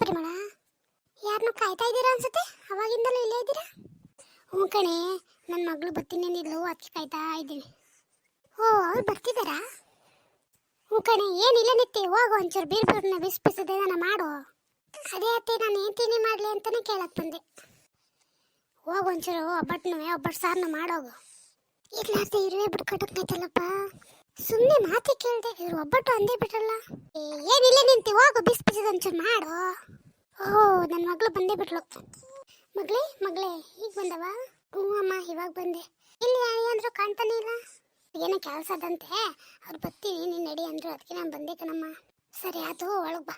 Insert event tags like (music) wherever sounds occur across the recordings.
ಪರಿಮಳ ಯಾರನ್ನೂ ಕಾಯ್ತಾ ಇದ್ದೀರಾ ಅನ್ಸುತ್ತೆ? ಅವಾಗಿಂದಲೂ ಇಲ್ಲೇ ಇದ್ದೀರಾ? ಹ್ಞೂ ಕಣೆ ನನ್ನ ಮಗಳು ಬರ್ತೀನಿ ಅಂದಿದ್ಲು ಅದಕ್ಕೆ ಕಾಯ್ತಾ ಇದ್ದೀನಿ. ಓ, ಅವ್ರು ಬರ್ತಿದ್ದಾರಾ ಹ್ಞೂ ಕಣೆ, ಏನಿಲ್ಲ ನಿತ್ತಿ ಹೋಗು ಒಂಚೂರು ಬೀರ್ ಬೀರ್ನ ಬಿಸಿ ನಾನು ಮಾಡು. ಅದೇ ಅತ್ತೆ, ನಾನು ಏನು ತಿಂಡಿ ಮಾಡಲಿ ಅಂತಲೇ ಕೇಳಕ್ಕೆ ಬಂದೆ. ಹೋಗು ಒಂಚೂರು ಒಬ್ಬಟ್ಟನು ಒಬ್ಬಟ್ಟು ಸಾರನ್ನು ಮಾಡೋಗು. ಇರ್ಲಾರ್ದೆ ಇರುವೆ ಬಿಟ್ಕೊಟ್ಟೈತಲ್ಲಪ್ಪ ಸುಮ್ಮನೆ ಮಾತೆ ಕೇಳ್ದೆ, ಇವ್ರು ಒಬ್ಬಟ್ಟು ಅಂದೇ ಬಿಟ್ರಲ್ಲ. ಏನಿಲ್ಲ ನಿಂತಿ ಹೋಗು ಬಿಸಿ ಬಿಸಿ ಒಂಚೂರು ಮಾಡು. ಓ ನನ್ನ ಮಗಳು ಬಂದೇ ಬಿಟ್ಲು. ಮಗಳೇ ಮಗಳೇ ಈಗ ಬಂದವ? ಹ್ಞೂ ಅಮ್ಮ, ಇವಾಗ ಬಂದೆ. ಇಲ್ಲಿ ಅಂದ್ರು ಕಾಣ್ತಾನೆ ಇಲ್ಲ. ಏನೋ ಕೆಲಸ ಅದಂತೆ. ಅವ್ರು ಬರ್ತೀನಿ, ನೀನು ನಡಿ ಅಂದರು. ಅದಕ್ಕೆ ನಾನು ಬಂದೆ ಕಣಮ್ಮ. ಸರಿ ಅದು ಒಳಗೆ ಬಾ.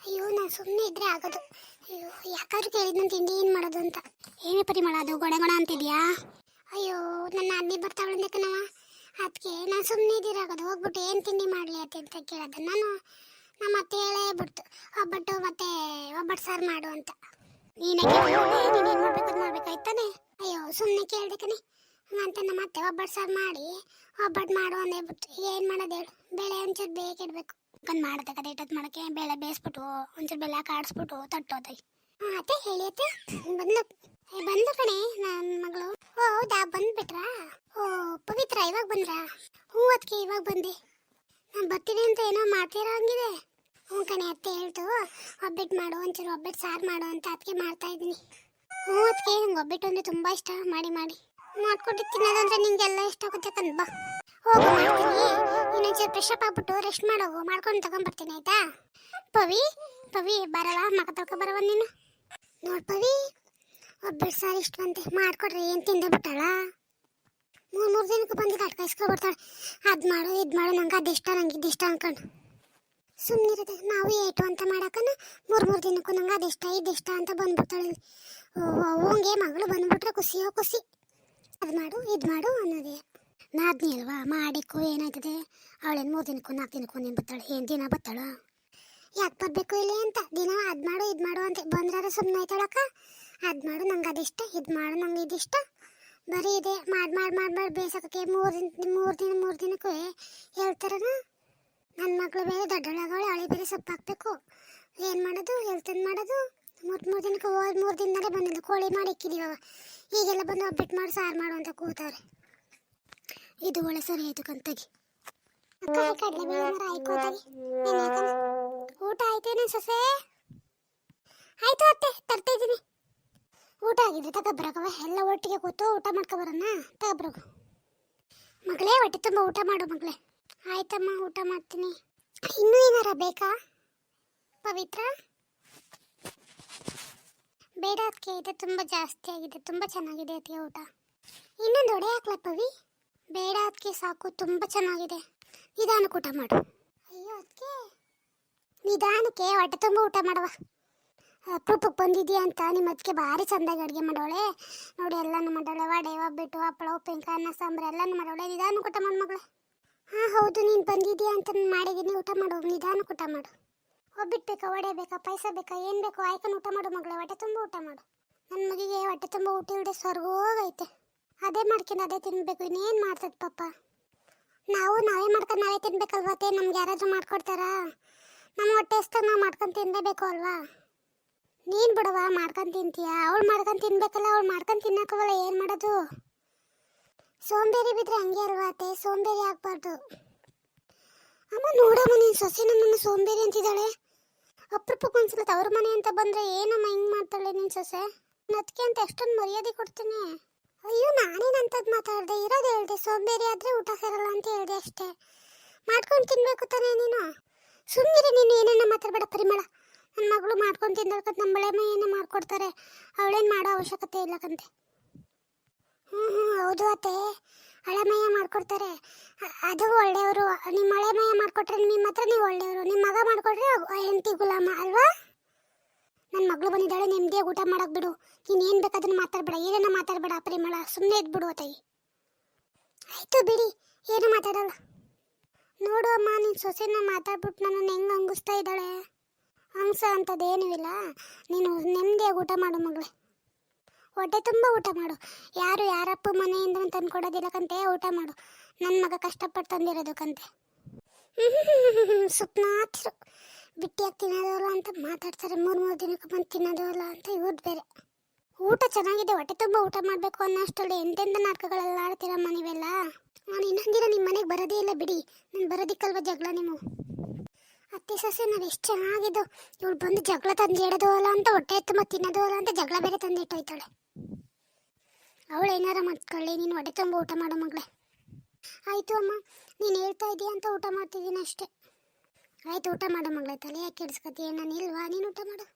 ಅಯ್ಯೋ, ನಾನು ಸುಮ್ಮನೆ ಇದ್ರೆ ಆಗೋದು. ಅಯ್ಯೋ, ಯಾಕಾದ್ರೂ ಕೇಳಿದ್ನ ತಿಂಡಿ ಏನು ಮಾಡೋದು ಅಂತ. ಏನೇ ಪರಿಮಳ ಅದು ಗೊಡೆ ಗೊಣ ಅಂತಿದ್ಯಾ? ಅಯ್ಯೋ, ನನ್ನ ಅಣ್ಣಿ ಬರ್ತಾವಳಂದೆ ಕಣವ ಅದಕ್ಕೆ ನಾನು ಸುಮ್ಮನೆ ಇದಿರಾಗದು. ಹೋಗ್ಬಿಟ್ಟು ಏನು ತಿಂಡಿ ಮಾಡಲಿ ಅಂತ ಕೇಳೋದು. ನಾನು ನಮ್ಮ ಅತ್ತೆ ಹೇಳೇ ಬಿಡ್ತು. ಒಬ್ಬಟ್ಟು ಮತ್ತೆ ಒಬ್ಬಟ್ಟು ಸಾರು ಮಾಡು ಅಂತ. ನೀನೇ ನೀನೇನು ಮಾಡ್ಬೇಕು ಮಾಡ್ಬೇಕಾಯ್ತಾನೆ ಅಯ್ಯೋ ಸುಮ್ಮನೆ ಕೇಳ್ದೆ ಅಂತ ನಮ್ಮ ಅತ್ತೆ ಒಬ್ಬಟ್ಟು ಸಾರು ಮಾಡಿ, ಒಬ್ಬಟ್ಟು ಮಾಡು ಅಂದೇ ಬಿಟ್ಟು ಏನು ಮಾಡೋದು ಹೇಳು? ಬೇಳೆ ಒಂಚೂರು ಬೇಕಿಡ್ಬೇಕು ಕಣ್ ಮಾಡುತ್ತೆ ಕತೆ ಇಟ್ಟದ್ದು ಮಾಡೋಕ್ಕೆ. ಬೇಳೆ ಬೇಯಿಸ್ಬಿಟ್ಟು, ಒಂಚೂರು ಬೆಲ್ಲ ಕಾಡಿಸ್ಬಿಟ್ಟು ತಟ್ಟೋದೈ. ಹಾಂ, ಅತ್ತೆ ಹೇಳಿ ಅತ್ತೆ. ಬಂದು ಬಂದು ಕಣೆ ನನ್ನ ಮಗಳು. ಓ, ಹೌದಾ? ಬಂದ್ಬಿಟ್ರಾ? ಇವಾಗ ಬಂದ್ರಾ? ಹ್ಞೂ ಅದಕ್ಕೆ ಇವಾಗ ಬಂದೆ. ನಾನು ಬರ್ತೀನಿ ಅಂತ ಏನೋ ಮಾಡ್ತೀರಾ ಹಂಗಿದೆ? ಹ್ಞೂ ಕಣೆ, ಅತ್ತೆ ಹೇಳ್ತು, ಒಬ್ಬಿಟ್ಟು ಮಾಡು, ಒಂಚೂರು ಒಬ್ಬಟ್ಟು ಸಾರು ಮಾಡು ಅಂತ ಅದಕ್ಕೆ ಮಾಡ್ತಾ ಇದ್ದೀನಿ. ಹ್ಞೂ ಅದಕ್ಕೆ ನಂಗೆ ಒಬ್ಬಿಟ್ಟು ಅಂದರೆ ತುಂಬ ಇಷ್ಟ. ಮಾಡಿ ಮಾಡಿ. ಮಾಡ್ಕೊಟ್ಟು ತಿನ್ನೋದಂದ್ರೆ ನಿಂಗೆಲ್ಲ ಇಷ್ಟ ಆಗುತ್ತೆ ಕಣ್ ಬಾ. ಹೋಗು, ಮಾಡ್ತೀನಿ. ಇನ್ನೊಂಚೂರು ಫ್ರೆಶ್ ಅಪ್ ಆಗ್ಬಿಟ್ಟು ರೆಸ್ಟ್ ಮಾಡೋಗು. ಮಾಡ್ಕೊಂಡು ತಗೊಂಡ್ಬರ್ತೀನಿ ಆಯ್ತಾ? ಪವಿ ಪವಿ, ಬರವಾ? ಮಗ ತೊಳ್ಕೊ ಬರವ ನೀನು? ನೋಡಿ ಪವಿ ಒಬ್ಬರು ಸಾರಿ ಇಷ್ಟವಂತೆ. ಮಾಡ್ಕೊಡ್ರಿ, ಏನು ತಿಂದೆ ಬಿಟ್ಟಾಳ? ಮೂರು ಮೂರು ದಿನಕ್ಕೆ ಬಂದು ಕಟ್ ಬರ್ತಾಳೆ ಅದು ಮಾಡು, ಇದು ಮಾಡು, ನಂಗೆ ಅದು ಇಷ್ಟ, ನಂಗೆ ಇದು ಇಷ್ಟ ಅನ್ಕೊಂಡು. ಸುಮ್ಮನಿರುತ್ತೆ ನಾವು ಏಟು ಅಂತ ಮಾಡಕ್ಕನ ಮೂರು ಮೂರು ದಿನಕ್ಕೂ ನಂಗೆ ಅದು ಇಷ್ಟ, ಇದು ಇಷ್ಟ ಅಂತ ಬಂದ್ಬಿಡ್ತಾಳೆ. ಹಂಗೆ ಮಗಳು ಬಂದ್ಬಿಟ್ರೆ ಖುಷಿಯೋ ಖುಷಿ. ಅದು ಮಾಡು, ಇದು ಮಾಡು ಅನ್ನೋದೇ. ನಾದ್ನಿ ಅಲ್ವಾ ಮಾಡಿಕ್ಕೂ ಏನಾಯ್ತದೆ? ಅವಳೇನು ಮೂರು ದಿನಕ್ಕೂ ನಾಲ್ಕು ದಿನಕ್ಕೂ ನೀನು ಬರ್ತಾಳೆ ಏನು ದಿನ ಬರ್ತಾಳು ಯಾಕೆ ಬರಬೇಕು ಇಲ್ಲಿ ಅಂತ? ದಿನ ಅದು ಮಾಡು, ಇದು ಮಾಡು ಅಂತ ಬಂದ್ರೆ ಸುಮ್ಮನೆ ಆಯ್ತಾಳಕ್ಕ ಅದು ಮಾಡು, ನಂಗೆ ಅದಿಷ್ಟ ಇದು ಮಾಡು, ನಂಗೆ ಇದಿಷ್ಟ ಬರೀ ಇದೆ ಮಾಡಿ ಮಾಡಿ ಮಾಡಿ ಮಾಡಿ ಬೇಸಕ್ಕೆ ಮೂರು ದಿನ ಮೂರು ದಿನ, ಮೂರು ದಿನಕ್ಕೂ ಹೇಳ್ತಾರನ? ನನ್ನ ಮಗಳು ಬೇರೆ ದೊಡ್ಡೊಳಗವಳೆ ಹಳೆ ಬೇರೆ ಸೊಪ್ಪು ಹಾಕಬೇಕು ಏನು ಮಾಡೋದು? ಹೇಳ್ತಂದು ಮಾಡೋದು? ಮೂರು ಮೂರು ದಿನಕ್ಕೆ ಹೋದ್ ಮೂರು ದಿನದಲ್ಲೇ ಬಂದಿದ್ದು. ಕೋಳಿ ಮಾಡಿ ಇಕ್ಕಿದೀವ ಈಗೆಲ್ಲ ಬಂದು ಒಬ್ಬಿಟ್ಟು ಮಾಡಿ, ಸಾರು ಮಾಡು ಅಂತ ಕೂತವ್ರೆ. ಇದು ಒಳ್ಳೆ ಸರಿ ಆಯಿತು ಕಂತಾಗಿ. ಊಟ ಆಯ್ತೇನೆ ಸೊಸೆ? ಆಯ್ತು. ಊಟ ತಗಬ್ರಗವ ಎಲ್ಲ ಒಟ್ಟಿಗೆ ಕೂತು ಊಟ ಮಾಡ್ಕೊಬರೋಣ. ಬ್ರೋ ಮಗಳೇ ಹೊಟ್ಟೆ ತುಂಬ ಊಟ ಮಾಡು ಮಗಳೇ. ಆಯ್ತಮ್ಮ, ಊಟ ಮಾಡ್ತೀನಿ. ಇನ್ನೂ ಏನಾರ ಬೇಕಾ? ಪವಿತ್ರ? ಬೇಡ ಅದಕ್ಕೆ ಇದೆ ತುಂಬ ಜಾಸ್ತಿ ಆಗಿದೆ. ತುಂಬ ಚೆನ್ನಾಗಿದೆ ಅದಕ್ಕೆ ಊಟ. ಇನ್ನೊಂದು ಒಡೆ ಹಾಕ್ಲ ಪವಿ? ಬೇಡ ಅದಕ್ಕೆ ಸಾಕು. ತುಂಬ ಚೆನ್ನಾಗಿದೆ. ನಿಧಾನಕ್ಕೆ ಊಟ ಮಾಡು. ಅಯ್ಯೋ ಅದಕ್ಕೆ ನಿಧಾನಕ್ಕೆ ಹೊಟ್ಟೆ ತುಂಬ ಊಟ ಮಾಡುವ. ಅಪರೂಪಕ್ಕೆ ಬಂದಿದ್ಯಾ ಅಂತ ನಿಮ್ಮ ಅದಕ್ಕೆ ಭಾರಿ ಚಂದಾಗಿ ಅಡುಗೆ ಮಾಡೋಳೆ ನೋಡಿ ಎಲ್ಲನೂ ಮಾಡೋಳೆ ವಡೆ ಒಬ್ಬಿಟ್ಟು ಹಪ್ಪಳ ಉಪ್ಪಿನಕಾಯಿ ಅನ್ನ, ಸಾಂಬಾರು ಎಲ್ಲನೂ ಮಾಡೋಳೆ ನಿಧಾನ ಊಟ ಮಾಡು ಮಗಳು. ಹಾಂ ಹೌದು, ನೀನು ಬಂದಿದ್ಯಾ ಅಂತ ನಾನು ಮಾಡಿದ್ದೀನಿ ಊಟ ಮಾಡು ನಿಧಾನ ಊಟ ಮಾಡು. ಒಬ್ಬಿಟ್ಟು ಬೇಕಾ ವಡೆ ಬೇಕಾ ಪಾಯಸ ಬೇಕಾ, ಏನು ಬೇಕೋ ಆಯ್ಕೊಂಡು ಊಟ ಮಾಡು ಮಗಳೇ, ಹೊಟ್ಟೆ ತುಂಬ ಊಟ ಮಾಡು. ನನ್ನ ಮಗಿಗೆ ಹೊಟ್ಟೆ ತುಂಬ ಊಟ ಇಲ್ಲದೆ ಸ್ವರ್ಗೋಗೈತೆ. ಅದೇ ಮಾಡ್ಕೊಂಡು ಅದೇ ತಿನ್ಬೇಕು, ಇನ್ನೇನು ಮಾಡ್ತದೆ ಪಾಪ. ನಾವು ನಾವೇ ಮಾಡ್ಕೊಂಡು ನಾವೇ ತಿನ್ಬೇಕಲ್ವತ್ತೆ ನಮ್ಗೆ ಯಾರಾದರೂ ಮಾಡ್ಕೊಡ್ತಾರಾ? ನಮ್ಮ ಹೊಟ್ಟೆ ಎಷ್ಟು ನಾವು ಮಾಡ್ಕೊಂಡು ತಿನ್ನಲೇಬೇಕು ಅಲ್ವಾ? ನೀನು ಬಿಡವ ಮಾಡ್ಕೊಂಡು ತಿಂತೀಯ? ಅವಳು ಮಾಡ್ಕೊಂಡು ತಿನ್ಬೇಕಲ್ಲ, ಅವಳು ಮಾಡ್ಕೊಂಡು ತಿನ್ನಕ್ಕವಲ್ಲ ಏನು ಮಾಡೋದು? ಸೋಂಬೇರಿ ಬಿದ್ರೆ ಹಂಗೆ ಅಲ್ವಾ ಸೋಂಬೇರಿ ಆಗ್ಬಾರ್ದು. ಅಮ್ಮ, ನೋಡಮ್ಮ, ನೀನು ಸೊಸೆ ನಮ್ಮನ್ನು ಸೋಂಬೇರಿ ಅಂತಿದ್ದಾಳೆ. ಒಂದ್ಸಲ ತವ್ರ ಮನೆ ಅಂತ ಬಂದರೆ ಏನಮ್ಮ ಹಿಂಗೆ ಮಾಡ್ತಾಳೆ ನಿನ್ ಸೊಸೆ? ಅದಕ್ಕೆ ಅಂತ ಎಷ್ಟೊಂದು ಮರ್ಯಾದೆ ಕೊಡ್ತೀನಿ. ಅಯ್ಯೋ ನಾನೇನಂತದ್ದು ಮಾತಾಡ್ದೆ? ಇರೋದು ಹೇಳ್ದೆ, ಸೋಂಬೇರಿ ಆದರೆ ಊಟ ಸೇರಲ್ಲ ಅಂತ ಹೇಳ್ದೆ ಅಷ್ಟೇ. ಮಾಡ್ಕೊಂಡು ತಿನ್ಬೇಕು ತಾನೇ ನೀನು? ಸುಮ್ಮನೆ ನೀನು ಏನೇನ ಮಾತಾಡಬೇಡ, ಪರಿಮಳ. ನನ್ನ ಮಗಳು ಮಾಡ್ಕೊಂಡು ತಿನ್ನೋದಕ್ಕೆ ನಮ್ಮ ಬಳೆ ಮೈಯನ್ನ ಮಾಡ್ಕೊಡ್ತಾರೆ. ಅವಳೇನು ಮಾಡೋ ಅವಶ್ಯಕತೆ ಇಲ್ಲಕಂತೆ ಹ್ಞೂ ಹ್ಞೂ ಹೌದು ಅತ್ತೆ. ಹಳೆಮಯ್ಯ ಮಾಡ್ಕೊಡ್ತಾರೆ. ಅದು ಒಳ್ಳೆಯವರು. ನಿಮ್ಮ ಹಳೆಮಯ್ಯ ಮಾಡ್ಕೊಟ್ರೆ ನಿಮ್ಮ ಹತ್ರ ನೀವು ಒಳ್ಳೆಯವರು. ನಿಮ್ಮ ಮಗ ಮಾಡಿಕೊಟ್ರೆ ಹೆಂಡತಿ ಗುಲಾಮ, ಅಲ್ವಾ? ನನ್ನ ಮಗಳು ಬಂದಿದ್ದಾಳೆ, ನೆಮ್ಮದಿಯಾಗಿ ಊಟ ಮಾಡಕ್ ಬಿಡು. ನೀನು ಏನು ಬೇಕಾದ್ರೂ ಮಾತಾಡಬೇಡ. ಏನನ್ನ ಮಾತಾಡಬೇಡ, ಪರಿಮಳ. ಸುಮ್ಮನೆ ಇದ್ಬಿಡು ಅತ್ತಾಗಿ ಆಯಿತು ಬಿಡಿ. ಏನು ಮಾತಾಡಲ್ಲ. ನೋಡು ಅಮ್ಮ ನಿನ್ನ ಸೊಸೆನ ಮಾತಾಡ್ಬಿಟ್ಟು ನನ್ನನ್ನು ಹೆಂಗೆ ಅಂಗಿಸ್ತಾ ಇದ್ದಾಳೆ. ಹಂಗ್ಸ ಅಂಥದ್ದೇನೂ ಇಲ್ಲ. ನೀನು ನೆಮ್ಮದಿಯಾಗಿ ಊಟ ಮಾಡು ಮಗಳೇ. ಹೊಟ್ಟೆ ತುಂಬ ಊಟ ಮಾಡು. ಯಾರು ಯಾರಪ್ಪ ಮನೆಯಿಂದ ತಂದ್ಕೊಡೋದಿಲ್ಲಕಂತೆ ಊಟ ಮಾಡು. ನನ್ನ ಮಗ ಕಷ್ಟಪಟ್ಟು ತಂದಿರೋದು ಕಂತೆ. (laughs) ಸುಪ್ನಾಥರು ಬಿಟ್ಟಿಯಾಗಿ ತಿನ್ನೋದಲ್ಲ ಅಂತ ಮಾತಾಡ್ತಾರೆ. ಮೂರು ಮೂರು ದಿನಕ್ಕೆ ಬಂದು ತಿನ್ನೋದಲ್ಲ ಅಂತ ಇವ್ರದ್ದು ಬೇರೆ. ಊಟ ಚೆನ್ನಾಗಿದೆ. ಹೊಟ್ಟೆ ತುಂಬ ಊಟ ಮಾಡಬೇಕು ಅನ್ನೋ ಅಷ್ಟರಲ್ಲಿ ಎಂತೆಂಥ ನಾಟಕಗಳೆಲ್ಲ ಆಡ್ತೀರಮ್ಮ ನೀವೆಲ್ಲ? ನಾನು ಇನ್ನೊಂದಿನ ನಿಮ್ಮ ಮನೆಗೆ ಬರೋದೇ ಇಲ್ಲ ಬಿಡಿ. ನಾನು ಬರೋದಿಕ್ಕಲ್ವ ಜಗಳ ನೀವು? ಸೊಸೆ ನಾವು ಎಷ್ಟು ಚೆನ್ನಾಗಿದ್ದು. ಇವಳು ಬಂದು ಜಗಳ ತಂದು ಇಡೋದು ಅಲ್ಲ ಅಂತ ಹೊಟ್ಟೆ ತುಂಬ ತಿನ್ನೋದು ಅಲ್ಲ ಅಂತ ಜಗಳ ಬೇರೆ ತಂದು ಹೋಯ್ತಾಳೆ. ಅವಳು ಏನಾರ ಮಾಡ್ಕೊಳ್ಳಿ, ನೀನು ಹೊಟ್ಟೆ ತುಂಬ ಊಟ ಮಾಡೋ ಮಗಳೇ. ಆಯಿತು ಅಮ್ಮ, ನೀನು ಹೇಳ್ತಾ ಇದೀಯ ಅಂತ ಊಟ ಮಾಡ್ತಿದ್ದೀನಿ ಅಷ್ಟೇ. ಆಯ್ತು, ಊಟ ಮಾಡೋ ಮಗಳೇ, ತಲೆ ಯಾಕೆ ಕೆಡಿಸ್ಕೊತೀಯ? ನಾನು ಇಲ್ವಾ? ನೀನು ಊಟ ಮಾಡು.